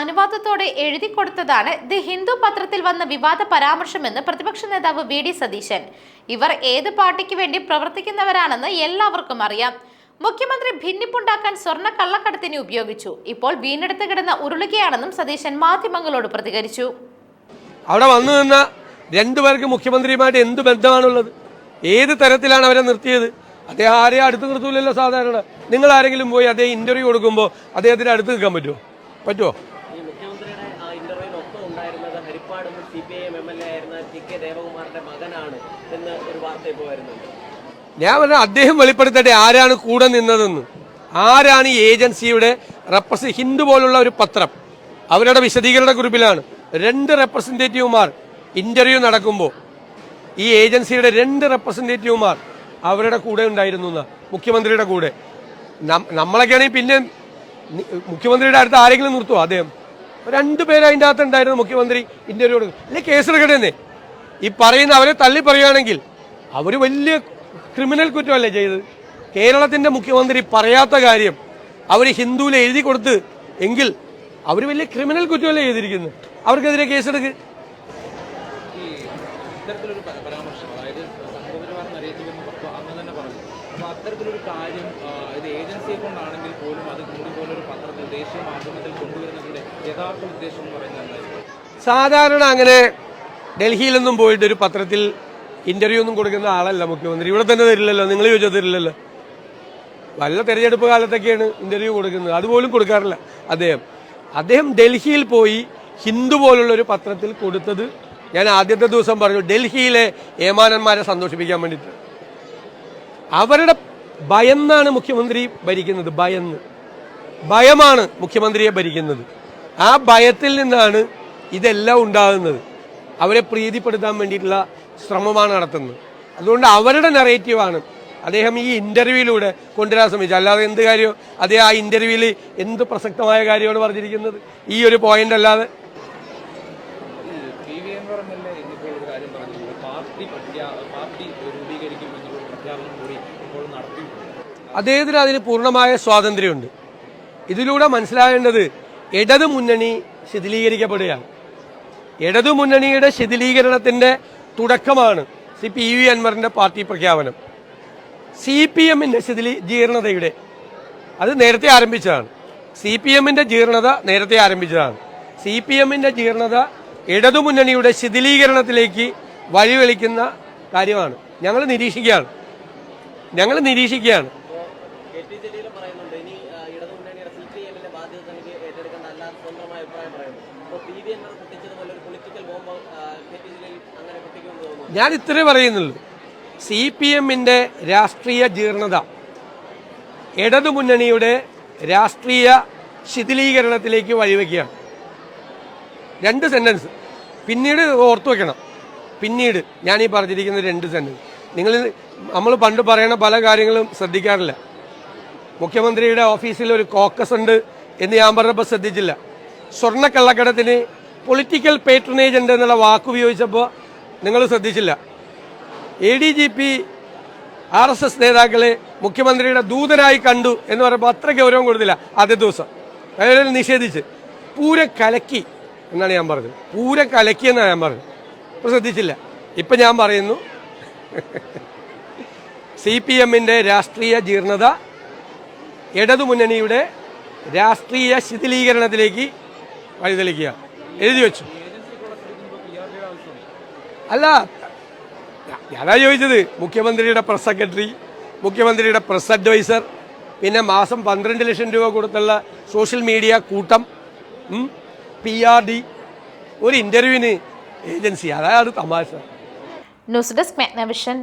അനുവാദത്തോടെ എഴുതി കൊടുത്തതാണ് ദി ഹിന്ദു പത്രത്തിൽ വന്ന വിവാദ പരാമർശമെന്ന് പ്രതിപക്ഷ നേതാവ് വി ഡി സതീശൻ. ഇവർ ഏത് പാർട്ടിക്ക് വേണ്ടി പ്രവർത്തിക്കുന്നവരാണെന്ന് എല്ലാവർക്കും അറിയാം. മുഖ്യമന്ത്രി ഭിന്നിപ്പുണ്ടാക്കാൻ സ്വർണ കള്ളക്കടത്തിനെ ഉപയോഗിച്ചു. ഇപ്പോൾ വീണ്ടെടുത്ത് കിടന്ന ഉരുളുകയാണെന്നും സതീശൻ മാധ്യമങ്ങളോട് പ്രതികരിച്ചു. അവിടെ വന്നു നിന്ന രണ്ടുപേർക്ക് മുഖ്യമന്ത്രിയുമായിട്ട് എന്ത് ബന്ധമാണുള്ളത്? ഏത് തരത്തിലാണ് അവരെ നിർത്തിയത്? അദ്ദേഹം ആരെയും അടുത്ത് നിർത്തൂലല്ലോ സാധാരണ. നിങ്ങൾ ആരെങ്കിലും പോയി അദ്ദേഹം ഇന്റർവ്യൂ കൊടുക്കുമ്പോൾ അദ്ദേഹത്തിന് അടുത്ത് നിൽക്കാൻ പറ്റുമോ? പറ്റുമോ ഈ മുഖ്യമന്ത്രിയുടെ ആ ഇന്റർവ്യൂവിനൊപ്പം ഉണ്ടായിരുന്നത് ഹരിപ്പാട് മുൻ C P I M M L A ആയിരുന്ന ടി കെ ദേവകുമാറിന്റെ മകനാണ് എന്ന് ഒരു വാർത്ത ഇപ്പോൾ വരുന്നുണ്ട്. ഞാൻ പറഞ്ഞ അദ്ദേഹം വെളിപ്പെടുത്തട്ടെ ആരാണ് കൂടെ നിന്നതെന്ന്. ആരാണ് ഈ ഏജൻസിയുടെ റെപ്രസ ഹിന്ദു പോലുള്ള ഒരു പത്രം? അവരുടെ വിശദീകരണ കുറിപ്പിലാണ്. രണ്ട് റെപ്രസെന്റേറ്റീവുമാർ ഇന്റർവ്യൂ നടക്കുമ്പോൾ ഈ ഏജൻസിയുടെ രണ്ട് റെപ്രസെന്റേറ്റീവുമാർ അവരുടെ കൂടെ ഉണ്ടായിരുന്നു എന്ന്. മുഖ്യമന്ത്രിയുടെ കൂടെ. നമ്മളൊക്കെയാണെങ്കിൽ പിന്നെ മുഖ്യമന്ത്രിയുടെ അടുത്ത് ആരെങ്കിലും നിർത്തുമോ അദ്ദേഹം? രണ്ടു പേര് അതിന്റെ അകത്ത് ഉണ്ടായിരുന്നു മുഖ്യമന്ത്രി ഇന്റർവ്യൂ അല്ലെ കേസെടുക്കണേ ഈ പറയുന്ന അവരെ തള്ളി പറയുകയാണെങ്കിൽ അവർ വലിയ ക്രിമിനൽ കുറ്റമല്ലേ ചെയ്ത് കേരളത്തിന്റെ മുഖ്യമന്ത്രി പറയാത്ത കാര്യം അവർ ഹിന്ദുവിൽ എഴുതി കൊടുത്ത് എങ്കിൽ അവർ വലിയ ക്രിമിനൽ കുറ്റമല്ലേ ചെയ്തിരിക്കുന്നു അവർക്കെതിരെ കേസെടുക്ക്. അതായത് തന്നെ പറഞ്ഞു. അത്തരത്തിലൊരു കാര്യം ഇത് ഏജൻസിയെ കൊണ്ടാണെങ്കിൽ പോലും അത് കൂടി പോലൊരു പത്രത്തിൽ ദേശീയ മാധ്യമത്തിൽ യഥാർത്ഥ ഉദ്ദേശം സാധാരണ അങ്ങനെ ഡൽഹിയിലൊന്നും പോയിട്ട് ഒരു പത്രത്തിൽ ഇന്റർവ്യൂ ഒന്നും കൊടുക്കുന്ന ആളല്ല മുഖ്യമന്ത്രി. ഇവിടെ തന്നെ തരില്ലല്ലോ നിങ്ങൾ ചോദിച്ചാൽ തരില്ലല്ലോ. വല്ല തെരഞ്ഞെടുപ്പ് കാലത്തൊക്കെയാണ് ഇന്റർവ്യൂ കൊടുക്കുന്നത്. അതുപോലും കൊടുക്കാറില്ല അദ്ദേഹം. അദ്ദേഹം ഡൽഹിയിൽ പോയി ഹിന്ദു പോലുള്ള ഒരു പത്രത്തിൽ കൊടുത്തത് ഞാൻ ആദ്യത്തെ ദിവസം പറഞ്ഞു ഡൽഹിയിലെ ഏമാനന്മാരെ സന്തോഷിപ്പിക്കാൻ വേണ്ടിയിട്ട്. അവരുടെ ഭയന്നാണ് മുഖ്യമന്ത്രി ഭരിക്കുന്നത് ഭയന്ന്. ഭയമാണ് മുഖ്യമന്ത്രിയെ ഭരിക്കുന്നത്. ആ ഭയത്തിൽ നിന്നാണ് ഇതെല്ലാം ഉണ്ടാകുന്നത്. അവരെ പ്രീതിപ്പെടുത്താൻ വേണ്ടിയിട്ടുള്ള ശ്രമമാണ് നടത്തുന്നത്. അതുകൊണ്ട് അവരുടെ നെറേറ്റീവാണ് അദ്ദേഹം ഈ ഇന്റർവ്യൂവിലൂടെ കൊണ്ടുവരാൻ ശ്രമിച്ചത്. അല്ലാതെ എന്ത് കാര്യമോ അദ്ദേഹം ആ ഇന്റർവ്യൂവിൽ എന്ത് പ്രസക്തമായ കാര്യമാണ് പറഞ്ഞിരിക്കുന്നത്? ഈ ഒരു പോയിന്റ് അല്ലാതെ. അദ്ദേഹത്തിന് അതിന് പൂർണമായ സ്വാതന്ത്ര്യമുണ്ട്. ഇതിലൂടെ മനസ്സിലാകേണ്ടത് ഇടതു മുന്നണി ശിഥിലീകരിക്കപ്പെടുകയാണ്. ഇടതു മുന്നണിയുടെ ശിഥിലീകരണത്തിന്റെ തുടക്കമാണ് സി പി യു അൻവറിന്റെ പാർട്ടി പ്രഖ്യാപനം. സി പി എമ്മിന്റെ ശിഥിലീ ജീർണതയുടെ അത് നേരത്തെ ആരംഭിച്ചതാണ്. സി പി എമ്മിന്റെ ജീർണത നേരത്തെ ആരംഭിച്ചതാണ്. സി പി എമ്മിന്റെ ജീർണത ഇടതുമുന്നണിയുടെ ശിഥിലീകരണത്തിലേക്ക് വഴിവെളിക്കുന്ന കാര്യമാണ്. ഞങ്ങൾ നിരീക്ഷിക്കുകയാണ്. ഞങ്ങൾ നിരീക്ഷിക്കുകയാണ് കെ ടി ജലീലും പറയുന്നുണ്ട് ഇനി ആ, ഇടതുമുന്നണിയുടെ സി പി എമ്മിന്റെ ബാധ്യത തനിക്ക് ഏറ്റെടുക്കേണ്ട അല്ലാതെ സ്വന്തമായ അഭിപ്രായം പൊളിറ്റിക്കൽ ബോംബ് അങ്ങനെ ഞാൻ ഇത്രേ പറയുന്നുള്ളൂ. സി പി എമ്മിന്റെ രാഷ്ട്രീയ ജീർണത ഇടതുമുന്നണിയുടെ രാഷ്ട്രീയ ശിഥിലീകരണത്തിലേക്ക് വഴിവെക്കുകയാണ്. രണ്ട് സെന്റൻസ് പിന്നീട് ഓർത്തു വെക്കണം. പിന്നീട് ഞാൻ ഈ പറഞ്ഞിരിക്കുന്ന രണ്ട് സെന്റൻസ് നിങ്ങൾ നമ്മൾ പണ്ട് പറയുന്ന പല കാര്യങ്ങളും ശ്രദ്ധിക്കാറില്ല. മുഖ്യമന്ത്രിയുടെ ഓഫീസിൽ ഒരു കോക്കസ് ഉണ്ട് എന്ന് ഞാൻ പറഞ്ഞപ്പോൾ ശ്രദ്ധിച്ചില്ല. സ്വർണക്കള്ളക്കടത്തിന് പൊളിറ്റിക്കൽ പേട്രണേജ് ഉണ്ട് എന്നുള്ള വാക്ക് ഉപയോഗിച്ചപ്പോൾ നിങ്ങൾ ശ്രദ്ധിച്ചില്ല. A D G P R S S നേതാക്കളെ മുഖ്യമന്ത്രിയുടെ ദൂതനായി കണ്ടു എന്ന് പറയുമ്പോൾ അത്ര ഗൗരവം കൊടുത്തില്ല ആദ്യ ദിവസം. അയാൾ നിഷേധിച്ച്. പൂര കലക്കി എന്നാണ് ഞാൻ പറഞ്ഞത്. പൂര കലക്കി എന്നാണ് ഞാൻ പറഞ്ഞത്. ഇപ്പോൾ ശ്രദ്ധിച്ചില്ല. ഇപ്പം ഞാൻ പറയുന്നു. സി പി എമ്മിന്റെ രാഷ്ട്രീയ ജീർണത ഇടതുമുന്നണിയുടെ രാഷ്ട്രീയ ശിഥിലീകരണത്തിലേക്ക് വഴിതെളിക്കുക. എഴുതി വെച്ചു. അല്ല ഞാനാ ചോദിച്ചത് മുഖ്യമന്ത്രിയുടെ പ്രസ് സെക്രട്ടറി മുഖ്യമന്ത്രിയുടെ പ്രസ് അഡ്വൈസർ പിന്നെ മാസം പന്ത്രണ്ട് ലക്ഷം രൂപ കൊടുത്തുള്ള സോഷ്യൽ മീഡിയ കൂട്ടം പി ആർ ഡി ഒരു ഇന്റർവ്യൂവിന് ഏജൻസി. അതായത് തമാശ. News desk മെഗ്നവിഷൻ.